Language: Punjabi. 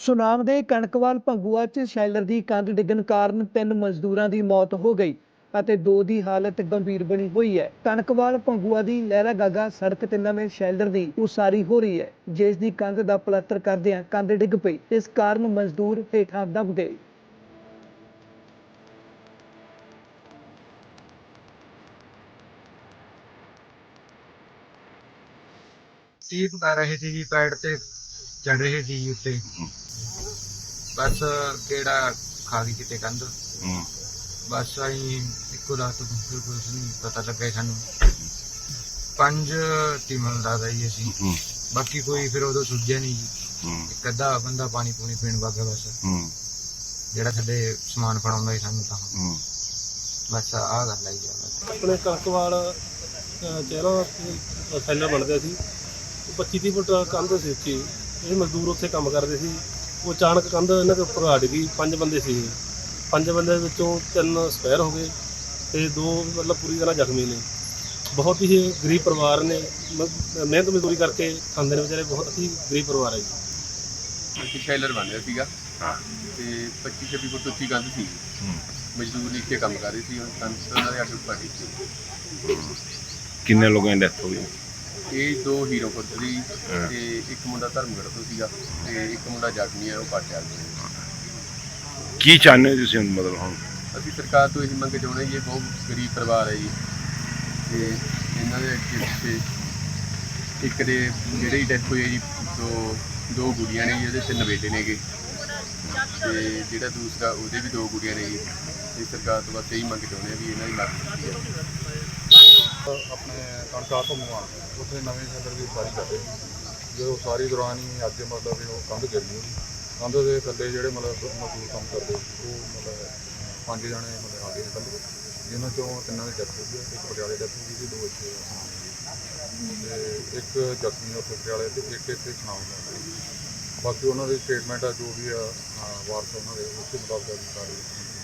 ਸੁਨਾਮ ਦੇ ਕਣਕਵਾਲ ਭੰਗੂਆ 'ਚ ਸ਼ੈਲਰ ਦੀ ਕੰਧ ਡਿੱਗਣ ਕਾਰਨ ਤਿੰਨ ਮਜ਼ਦੂਰਾਂ ਦੀ ਮੌਤ ਹੋ ਗਈ ਅਤੇ ਦੋ ਦੀ ਹਾਲਤ ਗੰਭੀਰ ਬਣੀ ਹੋਈ ਹੈ। ਕਣਕਵਾਲ ਭੰਗੂਆ ਦੀ ਲਹਿਰਾ ਗਾਗਾ ਸੜਕ ਤੇ ਨਵੇਂ ਸ਼ੈਲਰ ਦੀ ਉਸਾਰੀ ਹੋ ਰਹੀ ਹੈ, ਜਿਸ ਦੀ ਕੰਧ ਦਾ ਪਲਸਤਰ ਕਰਦਿਆਂ ਕੰਧ ਡਿੱਗ ਪਈ। ਇਸ ਕਾਰਨ ਮਜ਼ਦੂਰ ਹੇਠਾਂ ਦਬ ਗਏ ਤੀਰ ਪਾ ਰਹੇ ਸੀ ਜੀ ਪੈੜ ਤੇ ਚੜ ਰਹੇ ਸੀ ਜੀ ਉੱਤੇ। ਬਸ ਕਿਹੜਾ ਖਾ ਗਈ ਕਿਤੇ ਕੰਧ? ਹੂੰ। ਬਸ ਆਈ ਇੱਕੋ ਰਾਤ ਫਿਰ ਕੁਝ ਨਹੀਂ ਪਤਾ ਲੱਗਿਆ ਸਾਨੂੰ। ਪੰਜ ਟੀਮਾਂ ਦਾ ਜੀ ਅਸੀਂ। ਹੂੰ। ਬਾਕੀ ਕੋਈ ਫਿਰ ਉਦੋਂ ਸੁੱਝਿਆ ਨਹੀਂ ਜੀ। ਹੂੰ। ਇੱਕ ਅੱਧਾ ਬੰਦਾ ਪਾਣੀ ਪੂਣੀ ਪੀਣ ਵਾਗਾ ਬਸ। ਹੂੰ। ਜਿਹੜਾ ਥੱਲੇ ਸਮਾਨ ਫੜਾਉਂਦਾ ਸੀ ਸਾਨੂੰ ਤਾਂ। ਹੂੰ। ਬਸ ਆਹ ਗੱਲ ਆਈ ਆ ਬਸ। ਆਪਣੇ ਕਣਕਵਾਲ ਚਿਹਰਾ ਸੈਲਰ ਬਣਦਾ ਸੀ। ਉਹ 25 ਤੀਹ ਫੁੱਟ ਕੰਧ ਸੀ ਉੱਚੀ। ਇਹ ਮਜ਼ਦੂਰ ਉੱਥੇ ਕੰਮ ਕਰਦੇ ਸੀ। ਉਹ ਅਚਾਨਕ ਕੰਧ ਇਹਨਾਂ ਦੇ ਉੱਪਰ ਆ ਡਿੱਗੀ ਪੰਜ ਬੰਦੇ ਸੀ। ਇਹ ਪੰਜ ਬੰਦੇ ਵਿੱਚੋਂ ਤਿੰਨ ਸਪੈਰ ਹੋ ਗਏ ਤੇ ਦੋ ਮਤਲਬ ਪੂਰੀ ਤਰ੍ਹਾਂ ਜ਼ਖਮੀ ਨੇ। ਬਹੁਤ ਹੀ ਗਰੀਬ ਪਰਿਵਾਰ ਨੇ। ਮ- ਮਿਹਨਤ ਮਜ਼ਦੂਰੀ ਕਰਕੇ ਖਾਂਦੇ ਨੇ ਵਿਚਾਰੇ। ਬਹੁਤ ਹੀ ਗਰੀਬ ਪਰਿਵਾਰ ਹੈ ਜੀ। ਇੱਕ ਸ਼ੈਲਰ ਬਣ ਰਿਹਾ ਸੀਗਾ। ਹਾਂ। ਤੇ 25 26 ਫੁੱਟ ਉੱਚੀ ਕੰਧ ਸੀ। ਮਜ਼ਦੂਰ ਨੀਚੇ ਕੰਮ ਕਰ ਰਹੇ ਸੀ। ਹੁਣ ਕੰਧ ਉਹਨਾਂ ਦੇ ਉੱਪਰ ਸੀ ਕਿੰਨੇ ਲੋਕਾਂ ਦੀ ਡੈਥ ਹੋ ਗਈ? ਇਹ ਦੋ ਹੀਰੋ ਹਾਂ। ਤੇ ਇੱਕ ਮੁੰਡਾ ਧਰਮਗੜ੍ਹ ਤੋਂ ਸੀਗਾ ਤੇ ਇੱਕ ਮੁੰਡਾ ਜ਼ਖਮੀ ਹੈ ਉਹ ਪਾਟਿਆਲ ਤੋਂ ਕੀ ਚਾਹੁੰਦੇ ਹੋ ਤੁਸੀਂ ਹੁਣ ਮਤਲਬ ਹੁਣ? ਅਸੀਂ ਸਰਕਾਰ ਤੋਂ ਇਹ ਮੰਗ ਚਾਹੁੰਦੇ ਜੀ ਇਹ ਬਹੁਤ ਗਰੀਬ ਪਰਿਵਾਰ ਹੈ ਜੀ। ਤੇ ਇਹਨਾਂ ਦੇ ਅੱਗੇ ਪਿੱਛੇ ਇੱਕ ਦੇ ਜਿਹੜੀ ਡੈਥ ਹੋਈ ਹੈ ਜੀ ਦੋ ਦੋ ਗੁੜੀਆਂ ਨੇ ਜੀ ਉਹਦੇ ਤਿੰਨ ਬੇਟੇ ਨੇਗੇ। ਤੇ ਜਿਹੜਾ ਦੂਸਰਾ ਉਹਦੇ ਵੀ ਦੋ ਗੁੜੀਆਂ ਨੇ ਜੀ। ਤੇ ਸਰਕਾਰ ਤੋਂ ਬਸ ਇਹੀ ਮੰਗ ਚਾਹੁੰਦੇ ਆ ਵੀ ਇਹਨਾਂ ਦੀ ਮਦਦ ਕੀਤੀ ਜਾਵੇ। ਆਪਣੇ ਕਣਕਾਂ ਤੋਂ ਮੁਆ ਉੱਥੇ ਨਵੇਂ ਸ਼ਹਿਰ ਦੀ ਉਸਾਰੀ ਕਰ ਰਹੇ ਜਦੋਂ ਉਸਾਰੀ ਦੌਰਾਨ ਹੀ ਅੱਜ ਮਤਲਬ ਵੀ ਉਹ ਕੰਧ ਗਿਰ ਗਈ ਕੰਧ ਦੇ ਥੱਲੇ ਜਿਹੜੇ ਮਤਲਬ ਮਜ਼ਦੂਰ ਕੰਮ ਕਰਦੇ ਸੀ, ਉਹ ਮਤਲਬ ਪੰਜ ਜਣੇ ਮਤਲਬ ਆ ਗਏ ਨੇ ਥੱਲੇ ਜਿਨ੍ਹਾਂ ਚੋਂ ਤਿੰਨਾਂ ਦੀ ਡੈਥ ਹੋ ਗਈ ਹੈ, ਇੱਕ ਪਟਿਆਲੇ ਡੈਥ ਹੋ ਗਈ ਸੀ ਦੋ ਇੱਥੇ ਤੇ ਇੱਕ ਜ਼ਖਮੀ ਉੱਥੇ ਪਟਿਆਲੇ ਤੇ ਇੱਕ ਇੱਥੇ ਸੁਣਾਉ ਬਾਕੀ ਉਹਨਾਂ ਦੀ ਸਟੇਟਮੈਂਟ ਆ ਜੋ ਵੀ ਆ ਵਾਰਸ ਉਹਨਾਂ ਦੇ ਉਸ ਦੇ ਮੁਤਾਬਕ ਕਾਰਵਾਈ